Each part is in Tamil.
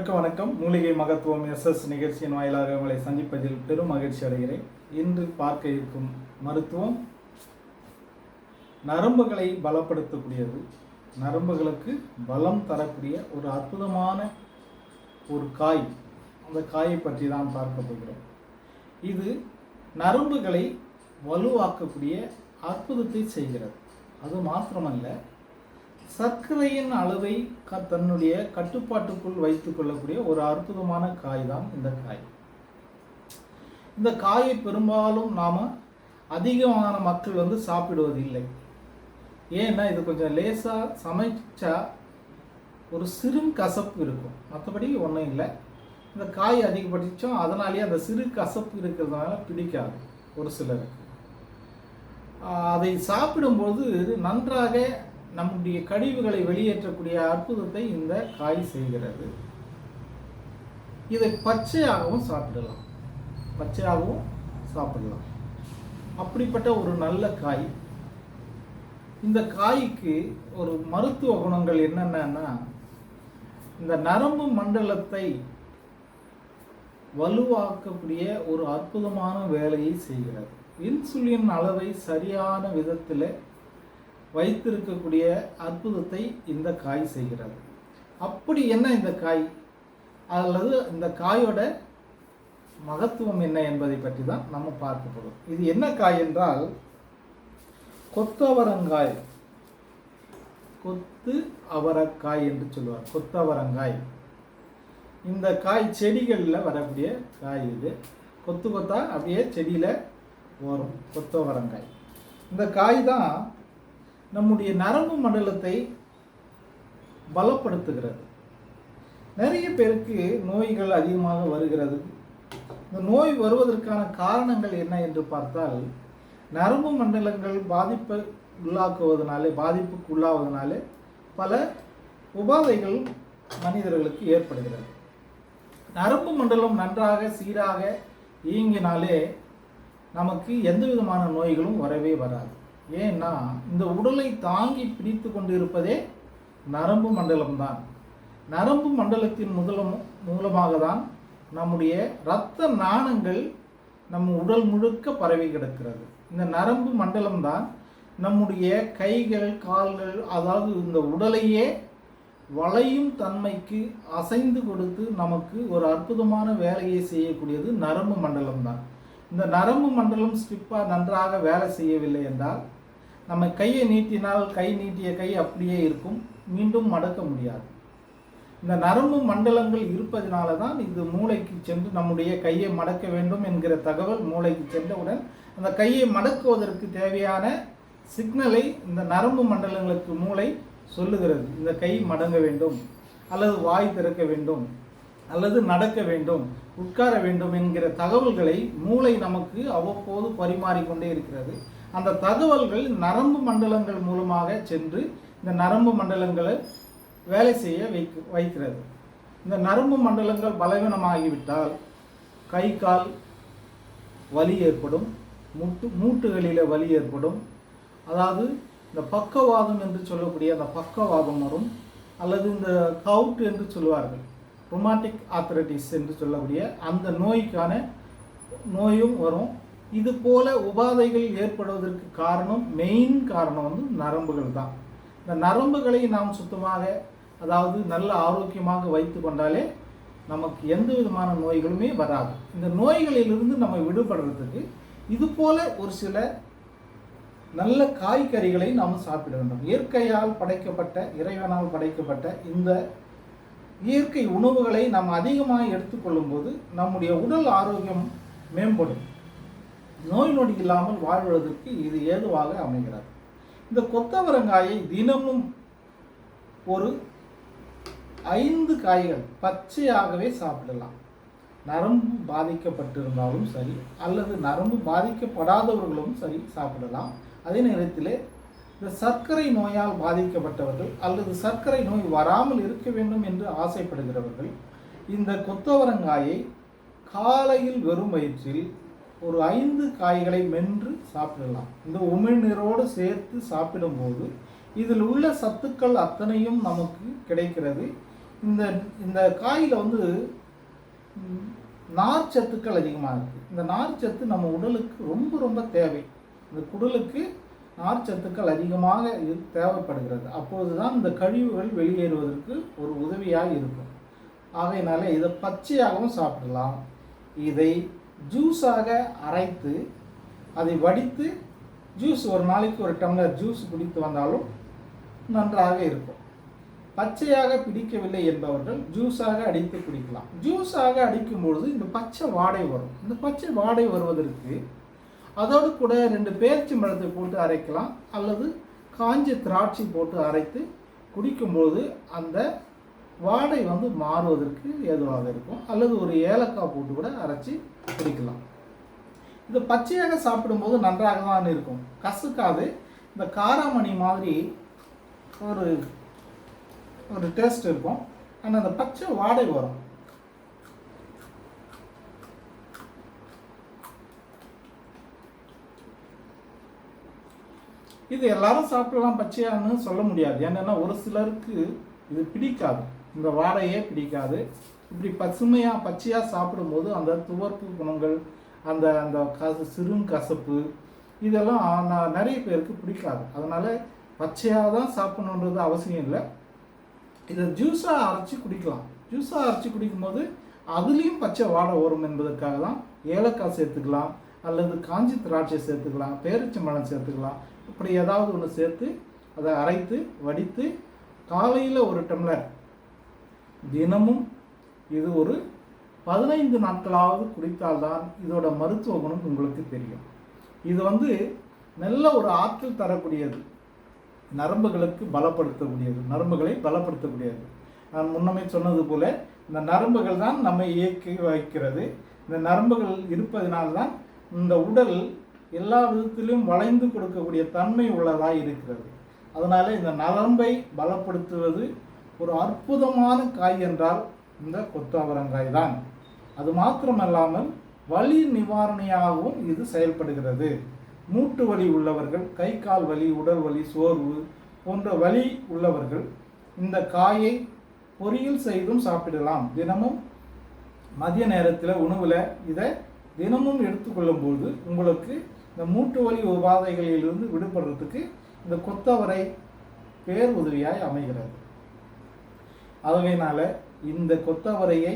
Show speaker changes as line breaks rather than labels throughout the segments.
அனைவருக்கும் வணக்கம். மூலிகை மகத்துவம் எஸ்எஸ் நிகழ்ச்சியின் வாயிலாக உங்களை சந்திப்பதில் பெரும் மகிழ்ச்சி அடைகிறேன். இன்று பார்க்க இருக்கும் மருத்துவம் நரம்புகளை பலப்படுத்தக்கூடியது. நரம்புகளுக்கு பலம் தரக்கூடிய ஒரு அற்புதமான ஒரு காய். அந்த காயை பற்றி தான் பார்க்க போகிறோம். இது நரம்புகளை வலுவாக்கக்கூடிய அற்புதத்தை செய்கிறது. அது மாத்திரமல்ல சர்க்கரையின் அளவை க தன்னுடைய கட்டுப்பாட்டுக்குள் வைத்துக் கொள்ளக்கூடிய ஒரு அற்புதமான காய் தான் இந்த காய். இந்த காயை பெரும்பாலும் நாம் அதிகமான மக்கள் வந்து சாப்பிடுவதில்லை. ஏன்னா இது கொஞ்சம் லேசாக சமைச்சா ஒரு சிறு கசப்பு இருக்கும். மற்றபடி ஒன்றும் இல்லை. இந்த காய் அதிகபட்சம் அதனாலேயே அந்த சிறு கசப்பு இருக்கிறதுனால பிடிக்காது ஒரு சிலருக்கு. அதை சாப்பிடும்போது நன்றாக நம்முடைய கழிவுகளை வெளியேற்றக்கூடிய அற்புதத்தை இந்த காய் செய்கிறது. இதை பச்சையாகவும் சாப்பிடலாம். பச்சையாகவும் சாப்பிடலாம். அப்படிப்பட்ட ஒரு நல்ல காய். இந்த காய்க்கு ஒரு மருத்துவ குணங்கள் என்னென்னா இந்த நரம்பு மண்டலத்தை வலுவாக்கக்கூடிய ஒரு அற்புதமான வேலையை செய்கிறது. இன்சுலின் அளவை சரியான விதத்தில் வைத்திருக்கக்கூடிய அற்புதத்தை இந்த காய் செய்கிறது. அப்படி என்ன இந்த காய்? அல்லது இந்த காயோட மகத்துவம் என்ன என்பதை பற்றி தான் நம்ம பார்க்க போகிறோம் இது என்ன காய் என்றால் கொத்தவரங்காய். கொத்து அவரக்காய் என்று சொல்லுவார். கொத்தவரங்காய். இந்த காய் செடிகளில் வரக்கூடிய காய் இது. கொத்து கொத்தா அப்படியே செடியில் வரும். கொத்தவரங்காய். இந்த காய் தான் நம்முடைய நரம்பு மண்டலத்தை பலப்படுத்துகிறது. நிறைய பேருக்கு நோய்கள் அதிகமாக வருகிறது. இந்த நோய் வருவதற்கான காரணங்கள் என்ன என்று பார்த்தால் நரம்பு மண்டலங்கள் பாதிப்பை உள்ளாக்குவதனாலே பாதிப்புக்கு உள்ளாவதனாலே பல உபாதைகள் மனிதர்களுக்கு ஏற்படுகிறது. நரம்பு மண்டலம் நன்றாக சீராக இயங்கினாலே நமக்கு எந்த விதமான நோய்களும் வரவே வராது. ஏன்னா இந்த உடலை தாங்கி பிடித்து கொண்டு இருப்பதே நரம்பு மண்டலம்தான். நரம்பு மண்டலத்தின் முதலம் மூலமாக தான் நம்முடைய இரத்த நாணங்கள் நம் உடல் முழுக்க பரவி கிடக்கிறது. இந்த நரம்பு மண்டலம் தான் நம்முடைய கைகள் கால்கள் அதாவது இந்த உடலையே வளையும் தன்மைக்கு அசைந்து கொடுத்து நமக்கு ஒரு அற்புதமான வேலையை செய்யக்கூடியது நரம்பு மண்டலம் தான் இந்த நரம்பு மண்டலம் ஸ்டிப்பாக நன்றாக வேலை செய்யவில்லை என்றால் நம்ம கையை நீட்டினால் கை நீட்டிய கை அப்படியே இருக்கும். மீண்டும் மடக்க முடியாது. இந்த நரம்பு மண்டலங்கள் இருப்பதனால தான் இது மூளைக்கு சென்று நம்முடைய கையை மடக்க வேண்டும் என்கிற தகவல் மூளைக்கு சென்றவுடன் அந்த கையை மடக்குவதற்கு தேவையான சிக்னலை இந்த நரம்பு மண்டலங்களுக்கு மூளை சொல்லுகிறது. இந்த கை மடங்க வேண்டும் அல்லது வாய் திறக்க வேண்டும் அல்லது நடக்க வேண்டும் உட்கார வேண்டும் என்கிற தகவல்களை மூளை நமக்கு அவ்வப்போது பரிமாறிக்கொண்டே இருக்கிறது. அந்த தகவல்கள் நரம்பு மண்டலங்கள் மூலமாக சென்று இந்த நரம்பு மண்டலங்களை வேலை செய்ய வைக்க வைக்கிறது. இந்த நரம்பு மண்டலங்கள் பலவீனமாகிவிட்டால் கை கால் வலி ஏற்படும் முட்டு மூட்டுகளில் வலி ஏற்படும். அதாவது இந்த பக்கவாதம் என்று சொல்லக்கூடிய அந்த பக்கவாதம் வரும் அல்லது இந்த கவுட் என்று சொல்லுவார்கள் ரொமாட்டிக் ஆத்ரட்டிஸ் என்று சொல்லக்கூடிய அந்த நோய்க்கான நோயும் வரும். இது போல உபாதைகள் ஏற்படுவதற்கு காரணம் மெயின் காரணம் வந்து நரம்புகள் தான். இந்த நரம்புகளை நாம் சுத்தமாக அதாவது நல்ல ஆரோக்கியமாக வைத்து கொண்டாலே நமக்கு எந்த விதமான நோய்களுமே வராது. இந்த நோய்களிலிருந்து நம்ம விடுபடுறதுக்கு இது போல ஒரு சில நல்ல காய்கறிகளை நாம் சாப்பிட வேண்டும். இயற்கையால் படைக்கப்பட்ட இறைவனால் படைக்கப்பட்ட இந்த இயற்கை உணவுகளை நாம் அதிகமாக எடுத்துக்கொள்ளும் போது நம்முடைய உடல் ஆரோக்கியம் மேம்படும். நோய் நொடி இல்லாமல் வாழ்வதற்கு இது ஏதுவாக அமைகிறது. இந்த கொத்தவரங்காயை தினமும் ஒரு ஐந்து காய்கள் பச்சையாகவே சாப்பிடலாம். நரம்பு பாதிக்கப்பட்டிருந்தாலும் சரி அல்லது நரம்பு பாதிக்கப்படாதவர்களும் சரி சாப்பிடலாம். அதே நேரத்தில் இந்த சர்க்கரை நோயால் பாதிக்கப்பட்டவர்கள் அல்லது சர்க்கரை நோய் வராமல் இருக்க வேண்டும் என்று ஆசைப்படுகிறவர்கள் இந்த கொத்தவரங்காயை காலையில் வெறும் வயிற்றில் ஒரு ஐந்து காய்களை மென்று சாப்பிடலாம். இந்த உமிழ்நீரோடு சேர்த்து சாப்பிடும்போது இதில் உள்ள சத்துக்கள் அத்தனையும் நமக்கு கிடைக்கிறது. இந்த இந்த காயில் வந்து நார்ச்சத்துக்கள் நார் சத்துக்கள் அதிகமாக இருக்குது இந்த நார் சத்து நம்ம உடலுக்கு ரொம்ப ரொம்ப தேவை. இந்த குடலுக்கு நார் சத்துக்கள் அதிகமாக இரு- தேவைப்படுகிறது. அப்போது தான் இந்த கழிவுகள் வெளியேறுவதற்கு ஒரு உதவியாக இருக்கும். ஆகையினால இதை பச்சையாகவும் சாப்பிடலாம். இதை ஜூஸாக அரைத்து அதை வடித்து ஜூஸ் ஒரு நாளைக்கு ஒரு டம்ளர் ஜூஸ் குடித்து வந்தாலும் நன்றாக இருக்கும். பச்சையாக பிடிக்கவில்லை என்பவர்கள் ஜூஸாக அடித்து குடிக்கலாம். ஜூஸாக அடிக்கும் பொழுது இந்த பச்சை வாடை வரும். இந்த பச்சை வாடை வருவதற்கு அதோடு கூட ரெண்டு பேர்ச்சி மரத்தை போட்டு அரைக்கலாம் அல்லது காஞ்ச திராட்சை போட்டு அரைத்து குடிக்கும்போது அந்த வாடை வந்து மாறுவதற்கு ஏதுவாக இருக்கும். அல்லது ஒரு ஏலக்காய் போட்டு கூட அரைச்சி குடிக்கலாம். இது பச்சையாக சாப்பிடும்போது நன்றாக தான் இருக்கும். கசுக்காது. இந்த காராமணி மாதிரி ஒரு ஒரு டேஸ்ட் இருக்கும். ஆனால் அந்த பச்சை வாடை வரும். இது எல்லாரும் சாப்பிடலாம் பச்சையான்னு சொல்ல முடியாது. ஏன்னா ஒரு சிலருக்கு இது பிடிக்காது. இந்த வாடையே பிடிக்காது. இப்படி பசுமையாக பச்சையாக சாப்பிடும்போது அந்த துவர்ப்பு குணங்கள் அந்த அந்த கச சிறுங்கசப்பு இதெல்லாம் நான் நிறைய பேருக்கு பிடிக்காது. அதனால் பச்சையாக தான் சாப்பிடணுன்றது அவசியம் இல்லை. இதை ஜூஸாக அரைச்சி குடிக்கலாம். ஜூஸாக அரைச்சி குடிக்கும்போது அதுலேயும் பச்சை வாடை வரும் என்பதற்காக தான் ஏலக்காய் சேர்த்துக்கலாம் அல்லது காஞ்சி திராட்சை சேர்த்துக்கலாம் பேரிச்சம்பழம் சேர்த்துக்கலாம். இப்படி ஏதாவது ஒன்று சேர்த்து அதை அரைத்து வடித்து காலையில் ஒரு டம்ளர் தினமும் இது ஒரு பதினைந்து நாட்களாவது குடித்தால்தான் இதோட மருத்துவ குணம் உங்களுக்கு தெரியும். இது வந்து நல்ல ஒரு ஆற்றல் தரக்கூடியது. நரம்புகளுக்கு பலப்படுத்தக்கூடியது. நரம்புகளை பலப்படுத்தக்கூடியது. நான் முன்னமே சொன்னது போல இந்த நரம்புகள் தான் நம்மை இயக்கி வைக்கிறது. இந்த நரம்புகள் இருப்பதனால்தான் இந்த உடல் எல்லா விதத்திலும் வளைந்து கொடுக்கக்கூடிய தன்மை உள்ளதாக இருக்கிறது. அதனால் இந்த நரம்பை பலப்படுத்துவது ஒரு அற்புதமான காய் என்றால் இந்த கொத்தவரங்காய் தான் அது மாத்திரமல்லாமல் வலி நிவாரணியாகவும் இது செயல்படுகிறது. மூட்டு வலி உள்ளவர்கள் கை கால் வலி உடல் வலி சோர்வு போன்ற வலி உள்ளவர்கள் இந்த காயை பொரியல் செய்தும் சாப்பிடலாம். தினமும் மதிய நேரத்தில் உணவில் இதை தினமும் எடுத்துக்கொள்ளும்போது உங்களுக்கு இந்த மூட்டு வலி உபாதைகளிலிருந்து விடுபடுறதுக்கு இந்த கொத்தவரை பேர் உதவியாய் அமைகிறது. ஆகையினால இந்த கொத்தவரையை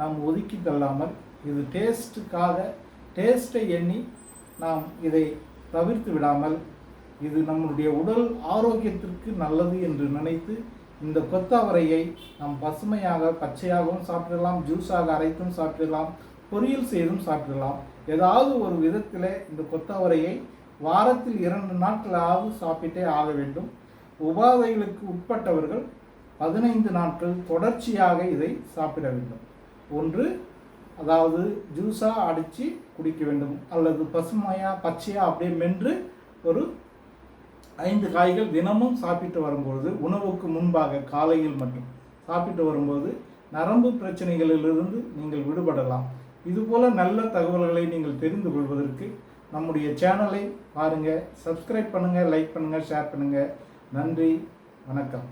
நாம் ஒதுக்கி தள்ளாமல் இது டேஸ்ட்டுக்காக டேஸ்ட்டை எண்ணி நாம் இதை தவிர்த்து விடாமல் இது நம்மளுடைய உடல் ஆரோக்கியத்திற்கு நல்லது என்று நினைத்து இந்த கொத்தவரையை நாம் பசுமையாக பச்சையாகவும் சாப்பிடலாம் ஜூஸாக அரைத்தும் சாப்பிடலாம் பொரியல் செய்தும் சாப்பிடலாம். ஏதாவது ஒரு விதத்தில் இந்த கொத்தவரையை வாரத்தில் இரண்டு நாட்களாவது சாப்பிட்டே ஆக வேண்டும். உபாதைகளுக்கு உட்பட்டவர்கள் பதினைந்து நாட்கள் தொடர்ச்சியாக இதை சாப்பிட வேண்டும். ஒன்று அதாவது ஜூஸாக அடித்து குடிக்க வேண்டும். அல்லது பசுமையாக பச்சையாக அப்படியே மென்று ஒரு ஐந்து காய்கள் தினமும் சாப்பிட்டு வரும்பொழுது உணவுக்கு முன்பாக காலையில் மட்டும் சாப்பிட்டு வரும்போது நரம்பு பிரச்சனைகளிலிருந்து நீங்கள் விடுபடலாம். இதுபோல் நல்ல தகவல்களை நீங்கள் தெரிந்து கொள்வதற்கு நம்முடைய சேனலை பாருங்கள் சப்ஸ்கிரைப் பண்ணுங்கள் லைக் பண்ணுங்கள் ஷேர் பண்ணுங்கள் நன்றி வணக்கம்.